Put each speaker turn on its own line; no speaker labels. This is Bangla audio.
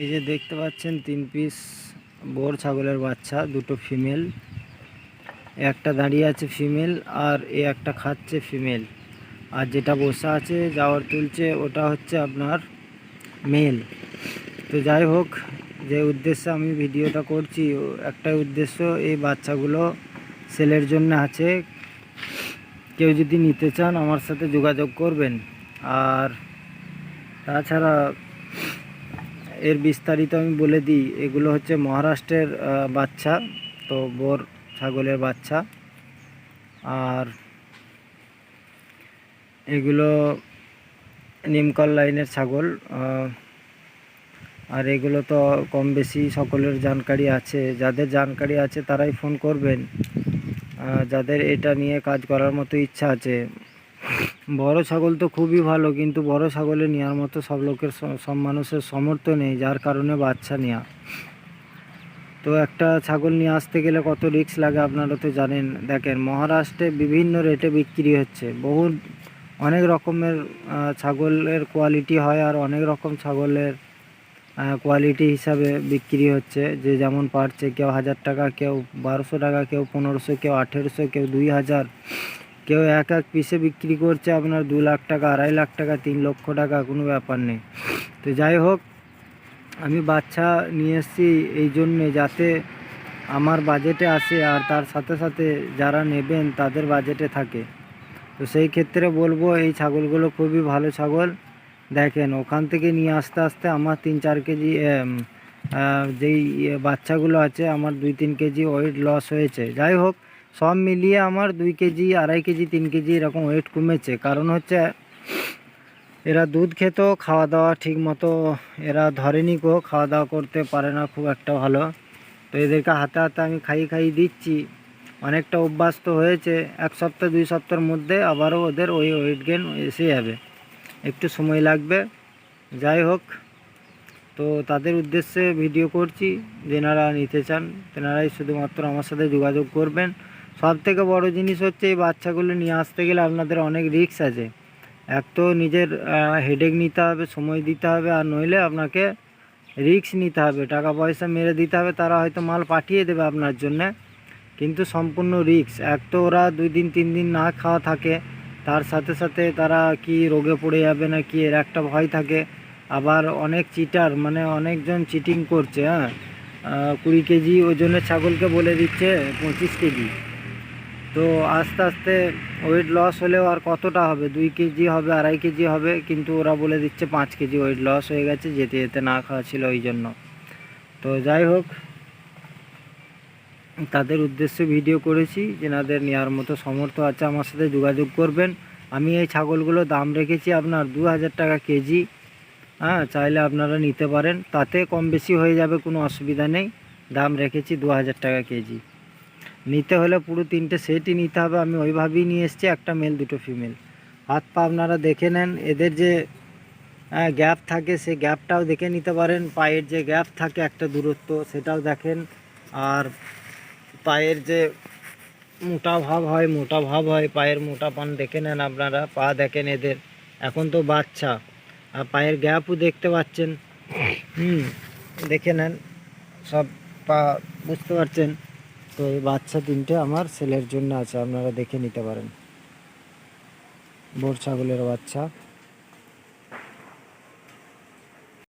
এই যে দেখতে পাচ্ছেন, তিন পিস বোর ছাগলের বাচ্চা, দুটো ফিমেল একটা দাঁড়িয়ে আছে ফিমেল আর এ একটা খাচ্ছে ফিমেল আর যেটা বসে আছে, যাওয়ার তুলছে, ওটা হচ্ছে আপনার মেল তো যাই হোক, যে উদ্দেশ্যে আমি ভিডিওটা করছি একটাই উদ্দেশ্য, এই বাচ্চাগুলো সেলের জন্য আছে। কেউ যদি নিতে চান, আমার সাথে যোগাযোগ করবেন। আর তাছাড়া এর বিস্তারিত আমি বলে দিই। এগুলো হচ্ছে মহারাষ্ট্রের বাচ্চা, তো বোর ছাগলের বাচ্চা। আর এগুলো নিমকল লাইনের ছাগল আর এগুলো তো কম বেশি সকলের জানকারি আছে। যাদের জানকারি আছে তারাই ফোন করবেন। যাদের এটা নিয়ে কাজ করার মতো ইচ্ছা আছে। বড় ছাগল তো খুবই ভালো, কিন্তু বড় ছাগলে নেওয়ার মতো সব লোকের সব মানুষের সমর্থ নেই, যার কারণে বাচ্চা নেওয়া তো একটা ছাগল নিয়ে আসতে গেলে কত রিস্ক লাগে আপনারা তো জানেন। দেখেন, মহারাষ্ট্রে বিভিন্ন রেটে বিক্রি হচ্ছে। বহু, অনেক রকমের ছাগলের কোয়ালিটি হয় আর অনেক রকম ছাগলের কোয়ালিটি হিসাবে বিক্রি হচ্ছে। যে যেমন পারছে কেউ হাজার টাকা, কেউ বারোশো টাকা, কেউ পনেরোশো, কেউ আঠেরোশো, কেউ দুই হাজার। কেউ এক এক পিসে বিক্রি করছে, আপনার দু লাখ টাকা, আড়াই লাখ টাকা, তিন লক্ষ টাকা, কোনো ব্যাপার নেই। তো যাই হোক, আমি বাচ্চা নিয়ে এসেছি এই জন্যে যাতে আমার বাজেটে আসে আর তার সাথে সাথে যারা নেবেন তাদের বাজেটে থাকে। তো সেই ক্ষেত্রে বলব, এই ছাগলগুলো খুবই ভালো ছাগল। দেখেন, ওখান থেকে নিয়ে আসতে আসতে আমার তিন চার কেজি যেই বাচ্চাগুলো আছে, আমার দুই তিন কেজি ওয়েট লস হয়েছে। যাই হোক সব মিলিয়ে আমার দুই কেজি, আড়াই কেজি, তিন কেজি এরকম ওয়েট কমেছে। কারণ হচ্ছে এরা দুধ খেত, খাওয়া দাওয়া ঠিক মতো এরা ধরেনি কো খাওয়া দাওয়া করতে পারে না খুব একটা ভালো। তো এদেরকে হাতে হাতে আমি খাই খাই দিচ্ছি। অনেকটা অভ্যাস তো হয়েছে, এক সপ্তাহ, দুই সপ্তাহের মধ্যে আবারও ওদের ওই ওয়েট গেন এসে যাবে। একটু সময় লাগবে। যাই হোক, তো তাদের উদ্দেশ্যে ভিডিও করছি। যেনারা নিতে চান, তেনারাই শুধুমাত্র আমার সাথে যোগাযোগ করবেন। সব থেকে বড় জিনিস হচ্ছে এই বাচ্চাগুলো নিয়ে আসতে গেলে আপনাদের অনেক রিস্ক আছে। এক তো নিজের হেডেক নিতে হবে, সময় দিতে হবে, আর নইলে আপনাকে রিস্ক নিতে হবে। টাকা পয়সা মেরে দিতে হবে, তারা হয়তো মাল পাঠিয়ে দেবে আপনার জন্যে, কিন্তু সম্পূর্ণ রিস্ক। এক তো ওরা দুই দিন, তিন দিন না খাওয়া থাকে, তার সাথে সাথে তারা কি রোগে পড়ে যাবে না কি এর একটা ভয় থাকে। আবার অনেক চিটার মানে অনেকজন চিটিং করছে হ্যাঁ? কুড়ি কেজি ওজনের ছাগলকে বলে দিচ্ছে পঁচিশ কেজি। তো আস্তে আস্তে ওয়েট লস হলেও আর কতটা হবে? দুই কেজি হবে, আড়াই কেজি হবে, কিন্তু ওরা বলে দিচ্ছে পাঁচ কেজি ওয়েট লস হয়ে গেছে, যেতে যেতে না খাওয়া ছিল ওই জন্য। তো যাই হোক, তাদের উদ্দেশ্যে ভিডিও করেছি, যেনাদের নেওয়ার মতো সমর্থ আছে আমার সাথে যোগাযোগ করবেন। আমি এই ছাগলগুলো দাম রেখেছি আপনার দু হাজার টাকা কেজি হ্যাঁ চাইলে আপনারা নিতে পারেন। তাতে কম বেশি হয়ে যাবে, কোনো অসুবিধা নেই। দাম রেখেছি দু হাজার টাকা কেজি। নিতে হলে পুরো তিনটে সেটই নিতে হবে। আমি ওইভাবেই নিয়ে এসেছি, একটা মেল দুটো ফিমেল হাত পা আপনারা দেখে নেন, এদের যে গ্যাপ থাকে সে গ্যাপটাও দেখে নিতে পারেন। পায়ের যে গ্যাপ থাকে, একটা দূরত্ব, সেটাও দেখেন। আর পায়ের যে মোটা ভাব হয়, মোটা ভাব হয়, পায়ের মোটা পান দেখে নেন আপনারা, পা দেখেন এদের। এখন তো বাচ্চা, আর পায়ের গ্যাপও দেখতে পাচ্ছেন। হুম, দেখে নেন, সব পা বুঝতে পারছেন। তো এই বাচ্চা তিনটে আমার ছেলের জন্য আছে, আপনারা দেখে নিতে পারেন। বোর ছাগলের বাচ্চা।